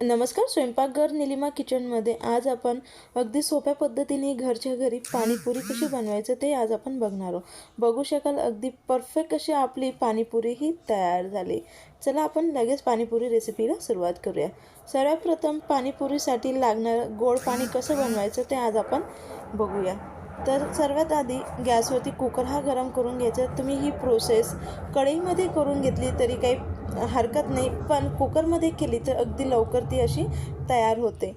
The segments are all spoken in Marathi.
नमस्कार स्वयंपाकघर निलिमा किचनमध्ये आज आपण अगदी सोप्या पद्धतीने घरच्या घरी पाणीपुरी कशी बनवायचं ते आज आपण बघणार आहोत. बघू शकाल अगदी परफेक्ट अशी आपली पाणीपुरी ही तयार झाली. चला आपण लगेच पाणीपुरी रेसिपीला सुरुवात करूया. सर्वप्रथम पाणीपुरीसाठी लागणारं गोड पाणी कसं बनवायचं ते आज आपण बघूया. तर सर्वात आधी गॅसवरती कुकर हा गरम करून घ्यायचा. तुम्ही ही प्रोसेस कढईमध्ये करून घेतली तरी काही हरकत नाही पण कुकरमध्ये केली तर अगदी लवकर ती अशी तयार होते.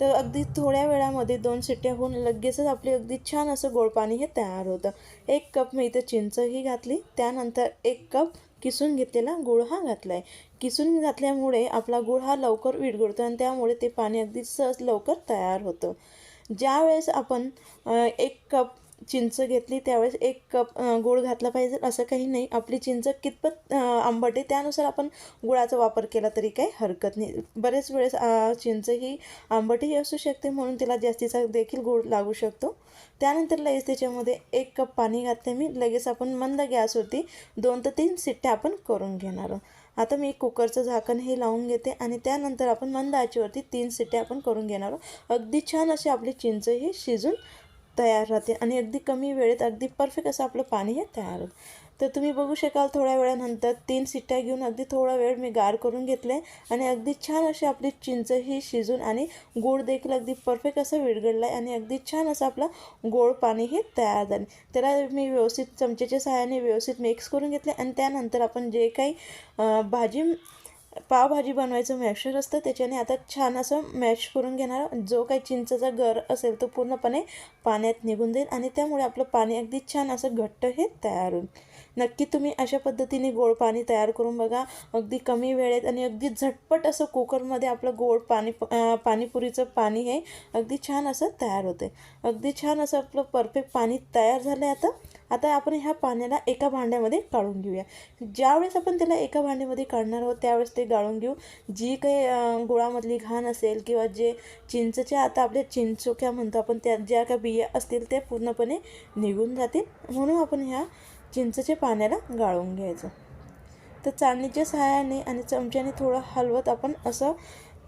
तर अगदी थोड्या वेळामध्ये दोन शिट्ट्या होऊन लगेचच आपली अगदी छान असं गोड पाणी हे तयार होतं. एक कप मी इथं चिंचही घातली त्यानंतर एक कप किसून घेतलेला गुळ हा घातला आहे किसून घातल्यामुळे आपला गुळ हा लवकर विरघळतो आणि त्यामुळे ते पाणी अगदी सहज लवकर तयार होतं. ज्या वेळेस आपण एक कप चिंच घेतली त्यावेळेस एक कप गूळ घातला पाहिजे असं काही नाही. आपली चिंच कितपत आंबट आहे त्यानुसार आपण गुळाचा वापर केला तरी काही हरकत नाही. बरेच वेळेस चिंच ही आंबटही असू शकते म्हणून तिला जास्तीचा देखील गूळ लागू शकतो. त्यानंतर लगेच त्याच्यामध्ये एक कप पाणी घातले मी. लगेच आपण मंद गॅसवरती दोन ते तीन सिट्ट्या आपण करून घेणार आहोत. आता मी कुकरचं झाकण हे लावून घेते आणि त्यानंतर आपण मंद आचीवरती तीन सिट्ट्या आपण करून घेणार आहोत. अगदी छान अशी आपली चिंच ही शिजून तयार राहते आणि अगदी कमी वेळेत अगदी परफेक्ट असं आपलं पाणी हे तयार होतं तर तुम्ही बघू शकाल थोड्या वेळानंतर तीन सिट्ट्या घेऊन अगदी थोडा वेळ मी गार करून घेतले आणि अगदी छान अशी आपली चिंच ही शिजून आणि गोड देखील अगदी परफेक्ट असं विरघळलं आहे आणि अगदी छान असं आपलं गोड पाणी हे तयार झाले. त्याला मी व्यवस्थित चमच्याच्या सहाय्याने व्यवस्थित मिक्स करून घेतले आणि त्यानंतर आपण जे काही भाजी पावभाजी बनवायचं मॅशर असतं त्याच्याने आता छान असं मॅश करून घेणार. जो काही चिंचचा गर असेल तो पूर्णपणे पाण्यात निघून जाईल आणि त्यामुळे आपलं पाणी अगदी छान असं घट्ट हे तयार होईल. नक्की तुम्ही अशा पद्धतीने गोड पाणी तयार करून बघा. अगदी कमी वेळेत आणि अगदी झटपट असं कुकरमध्ये आपलं गोड पाणी पाणीपुरीचं पाणी हे अगदी छान असं तयार होते. अगदी छान असं आपलं परफेक्ट पाणी तयार झालं आहे आता. आता आपण ह्या पाण्याला एका भांड्यामध्ये काढून घेऊया. ज्यावेळेस आपण त्याला एका भांड्यामध्ये काढणार आहोत त्यावेळेस ते गाळून घेऊ. जी काही गुळामधली घाण असेल किंवा जे चिंचच्या आता आपल्या चिंचोक्या म्हणतो आपण त्या ज्या काही बिया असतील त्या पूर्णपणे निघून जातील. म्हणून आपण ह्या चिंचच्या पाण्याला गाळून घ्यायचं. तर चाळणीच्या सहाय्याने आणि चमच्याने थोडं हलवत आपण असं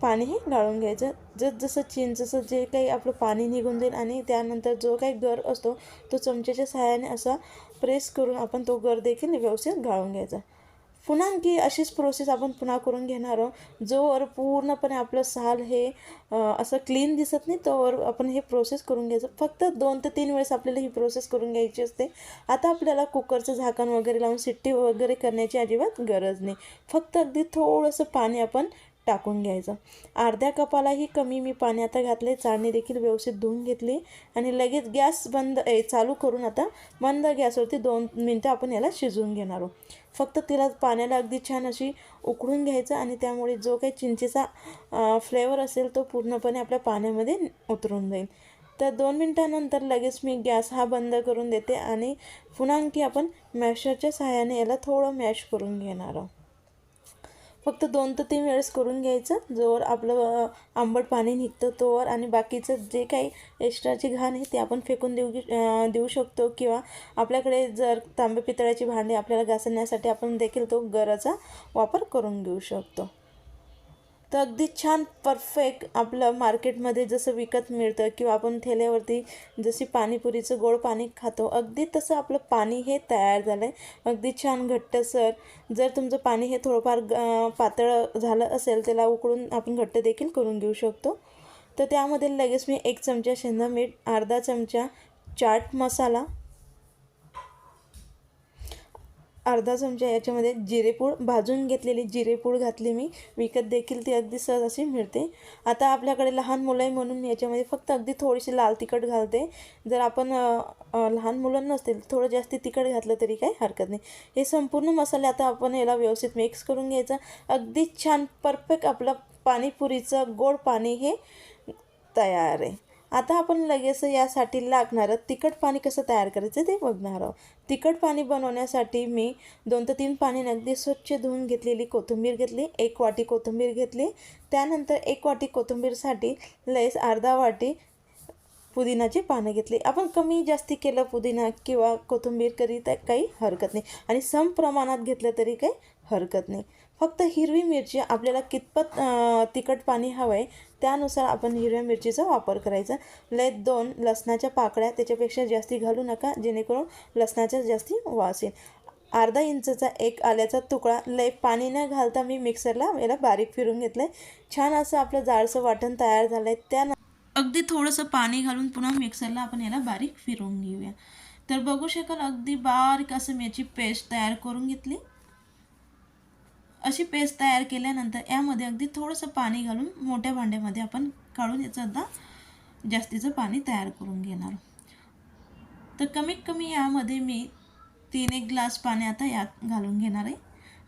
पाणीही गाळून घ्यायचं. जस जसं चिंचचं जे काही आपलं पाणी निघून जाईल आणि त्यानंतर जो काही गर असतो तो चमच्याच्या सहाय्याने असा प्रेस करून आपण तो गर देखील व्यवस्थित गाळून घ्यायचा. पुन्हा आणखी अशीच प्रोसेस आपण पुन्हा करून घेणार आहोत. जोवर पूर्णपणे आपलं साल हे असं क्लीन दिसत नाही तोवर आपण हे प्रोसेस करून घ्यायचं. फक्त दोन ते तीन वेळेस आपल्याला ही प्रोसेस करून घ्यायची असते. आता आपल्याला कुकरचं झाकण वगैरे लावून सिट्टी वगैरे करण्याची अजिबात गरज नाही. फक्त अगदी थोडंसं पाणी आपण टाकून घ्यायचं. अर्ध्या कपालाही कमी मी पाणी आता घातले चाळणी देखील व्यवस्थित धुवून घेतली. आणि लगेच गॅस बंद ए, चालू करून आता मंद गॅसवरती दोन मिनटं आपण याला शिजवून घेणार आहोत. फक्त तिला पाण्याला अगदी छान अशी उकळून घ्यायचं आणि त्यामुळे जो काही चिंचेचा फ्लेवर असेल तो पूर्णपणे आपल्या पाण्यामध्ये उतरून जाईल. तर दोन मिनटानंतर लगेच मी गॅस हा बंद करून देते आणि पुन्हा आणखी आपण मॅशरच्या सहाय्याने याला थोडं मॅश करून घेणार आहोत. फक्त दोन ते तीन वेळेस करून घ्यायचं. जोवर आपलं आंबट पाणी निघतं तोवर आणि बाकीचं जे काही एक्स्ट्राची घाण आहे ते आपण फेकून देऊ देऊ शकतो. किंवा आपल्याकडे जर तांबे पितळ्याची भांडी आपल्याला घासण्यासाठी आपण देखील तो गराचा वापर करून घेऊ शकतो. तर अगदी छान परफेक्ट आपलं मार्केटमध्ये जसं विकत मिळतं किंवा आपण ठेल्यावरती जशी पाणीपुरीचं गोड पाणी खातो अगदी तसं आपलं पाणी हे तयार झालं आहे अगदी छान घट्टसर जर तुमचं पाणी हे थोडंफार पातळ झालं असेल त्याला उकळून आपण घट्ट देखील करून घेऊ शकतो. तर त्यामध्ये लगेच मी एक चमचा शेंदा मीठ अर्धा चमचा चाट मसाला अर्धा चमचा याच्यामध्ये जिरेपूड भाजून घेतलेली जिरेपूड घातली मी. विकत देखील ती अगदी सहज अशी मिळते. आता आपल्याकडे लहान मुलं आहे म्हणून याच्यामध्ये फक्त अगदी थोडीशी लाल तिखट घालते. जर आपण लहान मुलं नसतील थोडं जास्त तिखट घातलं तरी काही हरकत नाही. हे संपूर्ण मसाले आता आपण याला व्यवस्थित मिक्स करून घ्यायचं. अगदी छान परफेक्ट आपलं पाणीपुरीचं गोड पाणी हे तयार आहे. आता आपण लगेच यासाठी लागणारं तिखट पाणी कसं तयार करायचं ते बघणार आहोत. तिखट पाणी बनवण्यासाठी मी दोन ते तीन पाणी अगदी स्वच्छ धुवून घेतलेली कोथिंबीर घेतली एक वाटी कोथिंबीर घेतली. त्यानंतर एक वाटी कोथिंबीरसाठी लयस अर्धा वाटी पुदिनाची पानं घेतली. आपण कमी जास्ती केलं पुदिना किंवा कोथिंबीर करी तर काही हरकत नाही. आणि सम प्रमाणात घेतलं तरी काही हरकत नाही. फक्त हिरवी मिरची आपल्याला कितपत तिखट पाणी हवं आहे त्यानुसार आपण हिरव्या मिरचीचा वापर करायचा. लय दोन लसणाच्या पाकळ्या त्याच्यापेक्षा जास्ती घालू नका जेणेकरून लसणाचा जास्ती वास येईल. अर्धा इंचचा एक आल्याचा तुकडा लय पाणी न घालता मी मिक्सरला याला बारीक फिरून घेतलं आहे छान असं आपलं जाडसं वाटण तयार झालं आहे त्या अगदी थोडंसं पाणी घालून पुन्हा मिक्सरला आपण याला बारीक फिरवून घेऊया. तर बघू शकाल अगदी बारीक असं याची पेस्ट तयार करून घेतली. अशी पेस्ट तयार केल्यानंतर यामध्ये अगदी थोडंसं पाणी घालून मोठ्या भांड्यामध्ये आपण काढून याचं आता जास्तीचं पाणी तयार करून घेणार. तर कमीत कमी यामध्ये मी तीन एक ग्लास पाणी आता यात घालून घेणार आहे.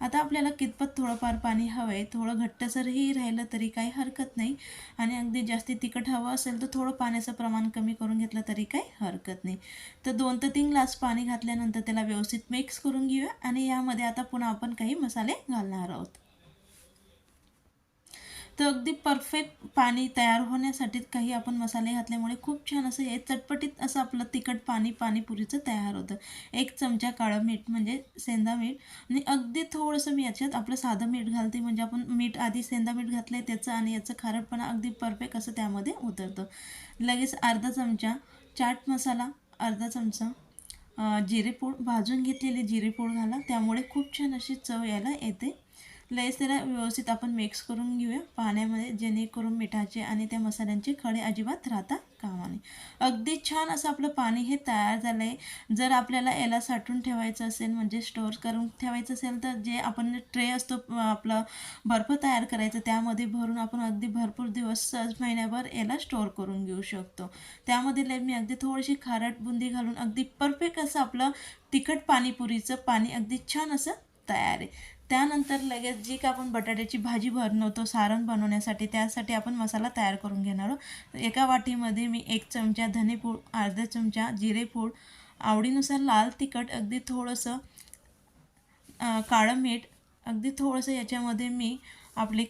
आता आपल्याला कितपत थोडंफार पाणी हवं आहे थोडं घट्टसरही राहिलं तरी काही हरकत नाही. आणि अगदी जास्ती तिखट हवं असेल तर थोडं पाण्याचं प्रमाण कमी करून घेतलं तरी काही हरकत नाही. तर दोन ते तीन ग्लास पाणी घातल्यानंतर त्याला व्यवस्थित मिक्स करून घेऊया. आणि यामध्ये आता पुन्हा आपण काही मसाले घालणार आहोत. तर अगदी परफेक्ट पाणी तयार होण्यासाठी काही आपण मसाले घातल्यामुळे खूप छान असं हे चटपटीत असं आपलं तिखट पाणी पाणीपुरीचं तयार होतं. एक चमचा काळं मीठ म्हणजे सेंदा मीठ आणि अगदी थोडंसं मी याच्यात आपलं साधं मीठ घालते. म्हणजे आपण मीठ आधी सेंदा मीठ घातलं आहे त्याचं आणि याचं खारटपणा अगदी परफेक्ट असं त्यामध्ये उतरतं. लगेच अर्धा चमचा चाट मसाला अर्धा चमचा जिरेपूड. भाजून घेतलेली जिरेपूड घाला. त्यामुळे खूप छान अशी चव यायला येते. त्याला व्यवस्थित आपण मिक्स करून घेऊया पाण्यामध्ये जेणेकरून मिठाचे आणि त्या मसाल्यांचे खडे अजिबात राहता कामा नये. अगदी छान असं आपलं पाणी हे तयार झालं आहे जर आपल्याला याला साठवून ठेवायचं असेल म्हणजे स्टोअर करून ठेवायचं असेल तर जे आपण ट्रे असतो आपलं बर्फ तयार करायचं त्यामध्ये भरून आपण अगदी भरपूर दिवस सहज महिन्याभर याला स्टोअर करून घेऊ शकतो. त्यामध्ये लय मी अगदी थोडीशी खारट बुंदी घालून अगदी परफेक्ट असं आपलं तिखट पाणीपुरीचं पाणी अगदी छान असं तयार आहे. त्यानंतर लगेच जी का आपण बटाट्याची भाजी बनवतो सारण बनवण्यासाठी त्यासाठी आपण मसाला तयार करून घेणार आहोत. एका वाटीमध्ये मी एक चमचा धनेपूड अर्धा चमचा जिरेपूड आवडीनुसार लाल तिखट अगदी थोडंसं काळं मीठ अगदी थोडंसं याच्यामध्ये मी आपली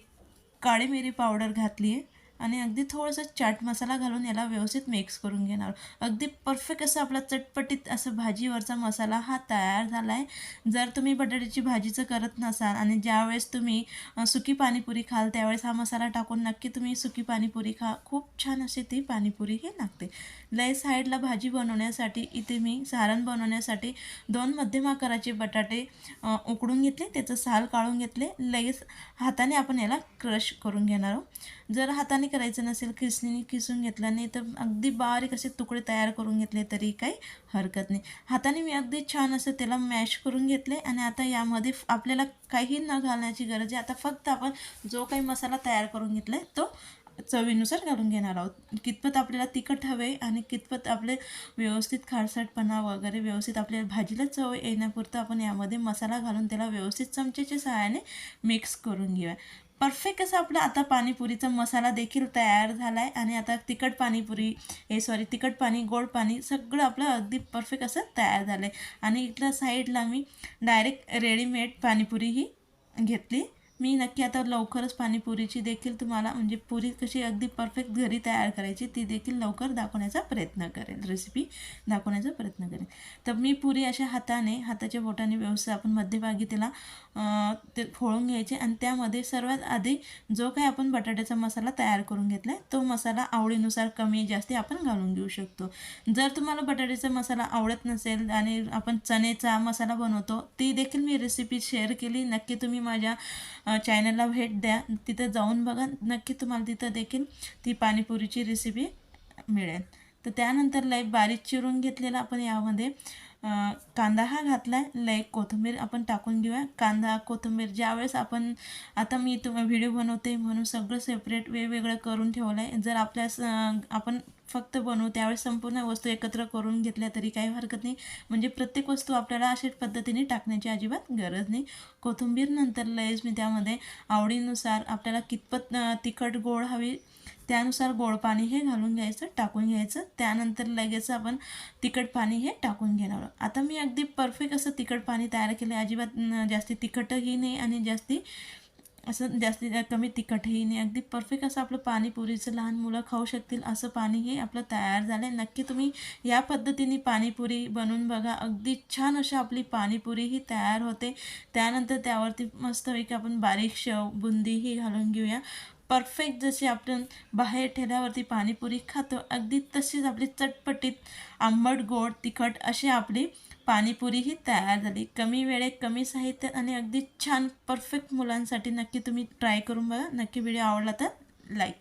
काळी मिरी पावडर घातली आहे आणि अगदी थोडंसं चाट मसाला घालून याला व्यवस्थित मिक्स करून घेणार. अगदी परफेक्ट असं आपला चटपटीत असं भाजीवरचा मसाला हा तयार झाला आहे जर तुम्ही बटाट्याची भाजीचं करत नसाल आणि ज्यावेळेस तुम्ही सुकी पाणीपुरी खाल त्यावेळेस हा मसाला टाकून नक्की तुम्ही सुकी पाणीपुरी खा. खूप छान अशी ती पाणीपुरी ही लागते. लय साईडला भाजी बनवण्यासाठी इथे मी सारण बनवण्यासाठी दोन मध्यम आकाराचे बटाटे उकडून घेतले. त्याचं साल काढून घेतले. लगेच हाताने आपण याला क्रश करून घेणार आहोत. जर हाताने करायचं नसेल खिसणीने किसून घेतलं नाही तर अगदी बारीक असे तुकडे तयार करून घेतले तरी काही हरकत नाही. हाताने मी अगदी छान असं त्याला मॅश करून घेतले आणि आता यामध्ये आपल्याला काही न घालण्याची गरज आहे. आता फक्त आपण जो काही मसाला तयार करून घेतला आहे तो चवीनुसार घालून घेणार आहोत. कितपत आपल्याला तिखट हवे आणि कितपत आपले व्यवस्थित खारसटपणा वगैरे व्यवस्थित आपल्या भाजीला चव येण्यापुरतं आपण यामध्ये मसाला घालून त्याला व्यवस्थित चमच्याच्या सहाय्याने मिक्स करून घेऊया. परफेक्ट असं आपलं आता पाणीपुरीचा मसाला देखील तयार झाला आहे आणि आता तिखट पाणीपुरी हे सॉरी तिखट पाणी गोड पाणी सगळं आपलं अगदी परफेक्ट असं तयार झालं आहे आणि इथल्या साईडला मी डायरेक्ट रेडीमेड पाणीपुरीही घेतली. मी नक्की आता लवकरच पाणीपुरीची देखील तुम्हाला म्हणजे पुरी कशी अगदी परफेक्ट घरी तयार करायची ती देखील लवकर दाखवण्याचा प्रयत्न करेल. रेसिपी दाखवण्याचा प्रयत्न करेल. तर मी पुरी अशा हाताने हाताच्या बोटाने व्यवस्थित आपण मध्यभागी त्याला ते फोळून घ्यायचे आणि त्यामध्ये सर्वात आधी जो काही आपण बटाट्याचा मसाला तयार करून घेतला आहे तो मसाला आवडीनुसार कमी जास्ती आपण घालून घेऊ शकतो. जर तुम्हाला बटाट्याचा मसाला आवडत नसेल आणि आपण चण्याचा मसाला बनवतो ती देखील मी रेसिपी शेअर केली. नक्की तुम्ही माझ्या चॅनलला भेट द्या. तिथं जाऊन बघा. नक्की तुम्हाला तिथं देखील ती पाणीपुरीची रेसिपी मिळेल. तर त्यानंतर लय बारीक चिरून घेतलेला आपण यामध्ये कांदा हा घातला आहे लय कोथिंबीर आपण टाकून घेऊया. कांदा कोथिंबीर ज्यावेळेस आपण आता मी तुम्ही व्हिडिओ बनवते म्हणून सगळं सेपरेट वेगवेगळं करून ठेवलं आहे जर आपल्या स- आपण फक्त बनवू त्यावेळेस संपूर्ण वस्तू एकत्र करून घेतल्या तरी काही हरकत नाही. म्हणजे प्रत्येक वस्तू आपल्याला अशाच पद्धतीने टाकण्याची अजिबात गरज नाही. कोथिंबीर नंतर लयच मी त्यामध्ये आवडीनुसार आपल्याला कितपत तिखट गोड हवी त्यानुसार गोड पाणी हे घालून घ्यायचं टाकून घ्यायचं. त्यानंतर लगेच आपण तिखट पाणी हे टाकून घेणार आता मी अगदी परफेक्ट असं तिखट पाणी तयार केलं अजिबात जास्ती तिखटही नाही आणि जास्ती असं जास्तीत कमी तिखटही नाही. अगदी परफेक्ट असं आपलं पाणीपुरीचं लहान मुलं खाऊ शकतील असं पाणी हे आपलं तयार झालं आहे नक्की तुम्ही या पद्धतीने पाणीपुरी बनवून बघा. अगदी छान अशी आपली पाणीपुरी ही तयार होते. त्यानंतर त्यावरती मस्तपैकी आपण बारीक शेव बुंदीही घालून घेऊया. परफेक्ट जशी आपण बाहेर ठेल्यावरती पाणीपुरी खातो अगदी तशीच आपली चटपटीत आंबट गोड तिखट अशी आपली पाणीपुरी ही तयार झाली. कमी वेळेत कमी साहित्य आणि अगदी छान परफेक्ट मुलांसाठी नक्की तुम्ही ट्राय करून बघा. नक्की व्हिडिओ आवडला तर लाईक